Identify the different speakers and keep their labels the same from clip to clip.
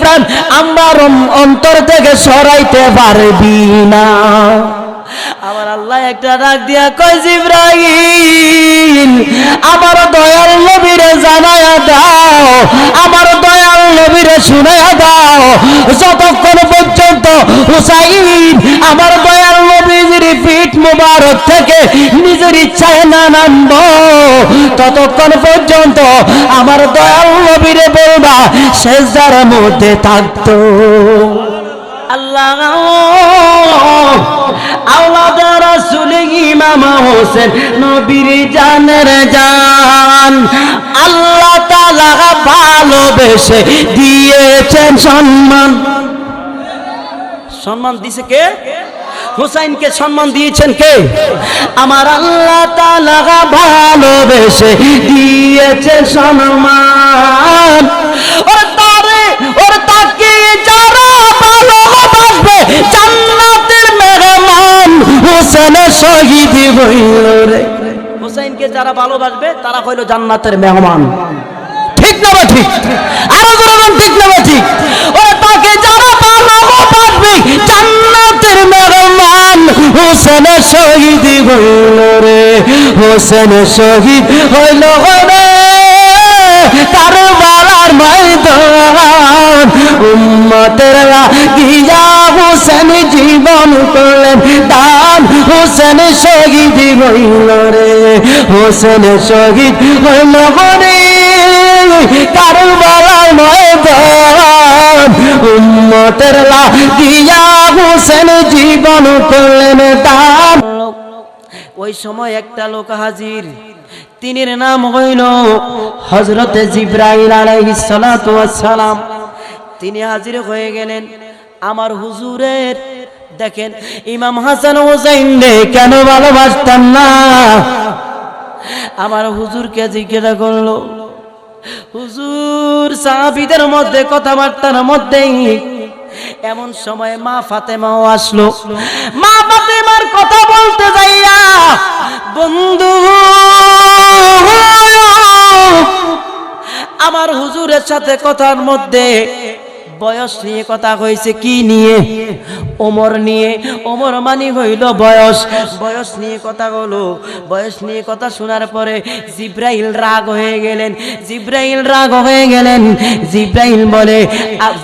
Speaker 1: প্রাণ, আমার অন্তর থেকে সরাইতে পারবি না। আমার আল্লাহ একটা রাগ দিয়া কয় জিব্রাহিম আমার দয়াল নবীরে জানায়া দাও আমার দয়াল নবীরে শুনায়া দাও। যতক্ষণ পর্যন্ত হুসাইন আমার দয়াল নবীর পিঠ মুবারক থেকে নিজের ইচ্ছায় না নামব, ততক্ষণ পর্যন্ত আমার দয়াল নবীরে বলবা, শেষদার মধ্যে থাকতো। ভালোবেসে দিয়েছেন সম্মান। সম্মান দিছে কে? হুসাইনকে সম্মান দিয়েছেন কে? আমার আল্লাহ তাআলা ভালোবেসে দিয়েছে সম্মান। ওর তারে, ওর তাকে যারা হইল রে। হুসাইনকে যারা ভালোবাসবে তারা হইল জান্নাতের মেহমান। ঠিক না বা ঠিক? আরও ঠিক না বা ঠিক? ওরা তাকে যারা ভালোবাসবে জান্নাতের মেহমান হোসেন শহীদ হইল রে। হোসেন শহীদ হইল রে। কারবালার ময়দান উম্মতের গিয়া হোসেন হোসেন শহীদ হইল রে, হোসেন শহীদ হইল রে। কারবালার ময়দান, উম্মতের গিয়া হোসেন জীবন করলেন দান ওই সময় একটা লোক হাজির, তিনের নাম হইল হজরতে জিব্রাইল আলাইহিস সালাতু ওয়াস সালাম। তিনি হাজির হয়ে গেলেন, আমার হুজুরের দেখেন ইমাম হাসান হোসেন রে কেন ভালোবাসতাম না? আমার হুজুরকে জিজ্ঞাসা করল, হুজুর, সাহাবিদের মধ্যে কথাবার্তার মধ্যেই এমন সময় মা ফাতেমাও আসলো। মা ফাতেমার কথা বলতে যাইয়া বন্ধু আমার হুজুরের সাথে কথার মধ্যে বয়স নিয়ে কথা হয়েছে কি নিয়ে? ওমর নিয়ে। ওমর মানি হইল বয়স। বয়স নিয়ে কথা হলো বয়স নিয়ে কথা শোনার পরে জিব্রাইল রাগ হয়ে গেলেন। জিব্রাইল রাগ হয়ে গেলেন। জিব্রাইল বলে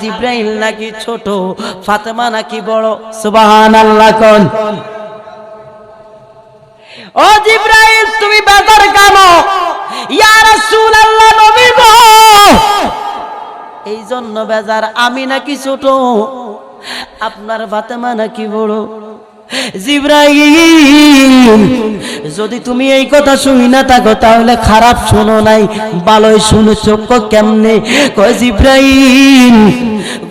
Speaker 1: জিব্রাইল নাকি ছোট? ফাতেমা নাকি বড়? সুবাহান আল্লাহ কন। ও জিব্রাইল! জন্য বেজার আমি নাকি ছোট, আপনার ফাতেমা নাকি বড়। যদি তুমি এই কথা শুনি না থাকো, তাহলে খারাপ শোনো নাই, ভালোই শুনেছ কেমনে? কয় জিব্রাইল,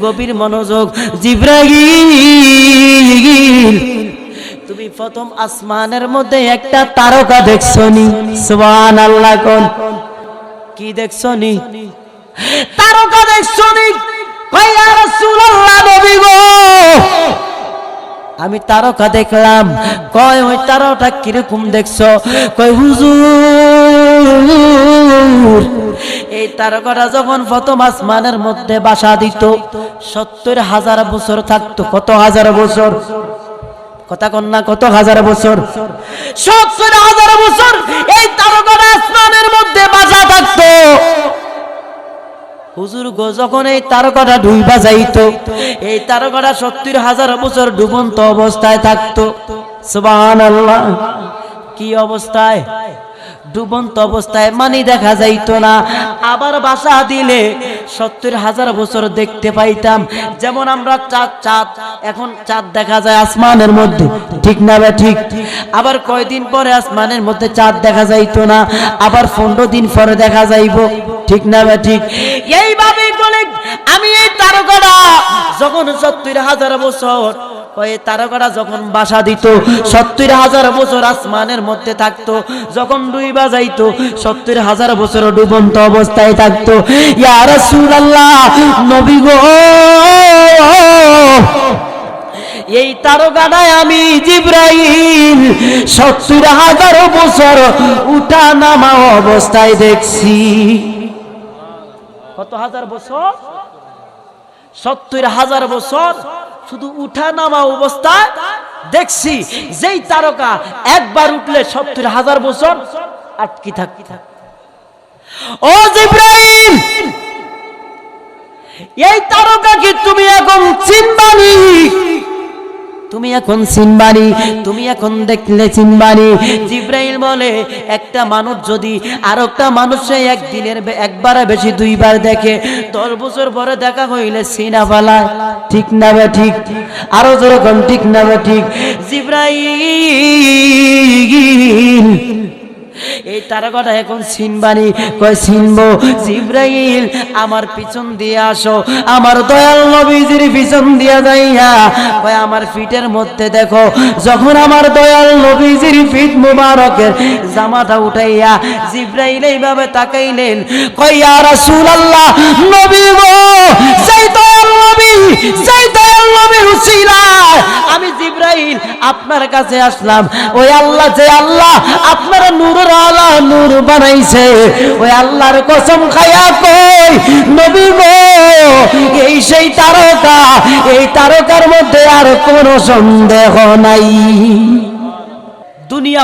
Speaker 1: গভীর মনোযোগ। জিব্রাইল, তুমি প্রথম আসমানের মধ্যে একটা তারকা দেখছনি? সুবহান আল্লাহ কি দেখছনি? তারকা দেখছনি কয়, ইয়া রাসূলুল্লাহ আমি তারকা দেখলাম। কয়, ওই তারকা কীরকম দেখছ? কয়, হুজুর, এই তারকাটা যখন প্রথম আসমানের মধ্যে বাসা দিত, সত্তর হাজার বছর থাকতো। কত হাজার বছর? কথা কন্যা কত হাজার বছর? সত্তর হাজার বছর এই তারকাটা আসমানের মধ্যে বাসা থাকতো হুজুর গো, যখন এই তারকাটা ডুইবা যাইতো, এই তারকাটা সত্তর হাজার বছর ডুবন্ত অবস্থায় থাকতো। সুবাহান আল্লাহ কি অবস্থায়? ডুবন্ত অবস্থায় মানি দেখা যাইতো না। আবার বাসা দিলে সত্তর হাজার বছর দেখতে পাইতাম। যেমন আমরা চাঁদ চাঁদ, এখন চাঁদ দেখা যায় আসমানের মধ্যে। ঠিক না বে, ঠিক? আবার কয়দিন পরে আসমানের মধ্যে চাঁদ দেখা যাইতো না। আবার পনেরো দিন পরে দেখা যাইব। ঠিক না বে ঠিক? এইভাবে বলে, আমি এই তারকাটা যখন সত্তর হাজার বছর ওই তারকাটা যখন বাসা দিত, সত্তর হাজার বছর আসমানের মধ্যে থাকতো, যখন ডুইবা যাইতো সত্তর হাজার বছর ডুবন্ত অবস্থায় থাকতো। ইয়া রাসূলুল্লাহ, নবী গো, এই তারকাটায় আমি জিব্রাইল সত্তর হাজার বছর উঠা নামা অবস্থায় দেখছি। কত হাজার বছর? সত্তর হাজার বছর শুধু উঠা নামা অবস্থায় দেখছি। যেই তারকা একবার উঠলে সত্তর হাজার বছর আটকি থাকি থাক ও জিব্রাইল, এই তারকাকে তুমি এখন চিনবানি? তুমি এখন চিনবানি তুমি এখন দেখলে চিনবানি জিব্রাইল বলে, একটা মানুষ যদি আর একটা মানুষে একদিনের একবার বেশি দুইবার দেখে, দশ বছর পরে দেখা হইলে সিনা ঠিক না বে ঠিক? আরও যেরকম ঠিক না বে ঠিক? জিব্রাইল এই তারকাটা এখন সিনবানি কয় সিনবো জিব্রাইল, আমার পিছন দিয়ে আসো। আমার দয়াল নবীজির পিছন দিয়ে যাইয়া, কয়, আমার ফিটের মধ্যে দেখো, যখন আমার দয়াল নবীজির ফিট মুবারকের জামাটা উঠাইয়া জিব্রাইল এইভাবে তাকাইলেন, কয়, ইয়া রাসূলুল্লাহ, নবী গো সেই দয়াল নবী সেই দয়াল নবীর উসিলায় আমি জিব্রাইল, আপনার কাছে আসলাম। ওই আল্লাহ যে আল্লাহ, আপনার নূরের আলা নূর বানাইছে। ওই আল্লাহর কসম খায়া কই, নবী গো, এই সেই তারকা, এই তারকার মধ্যে আর কোনো সন্দেহ নাই। দুনিয়া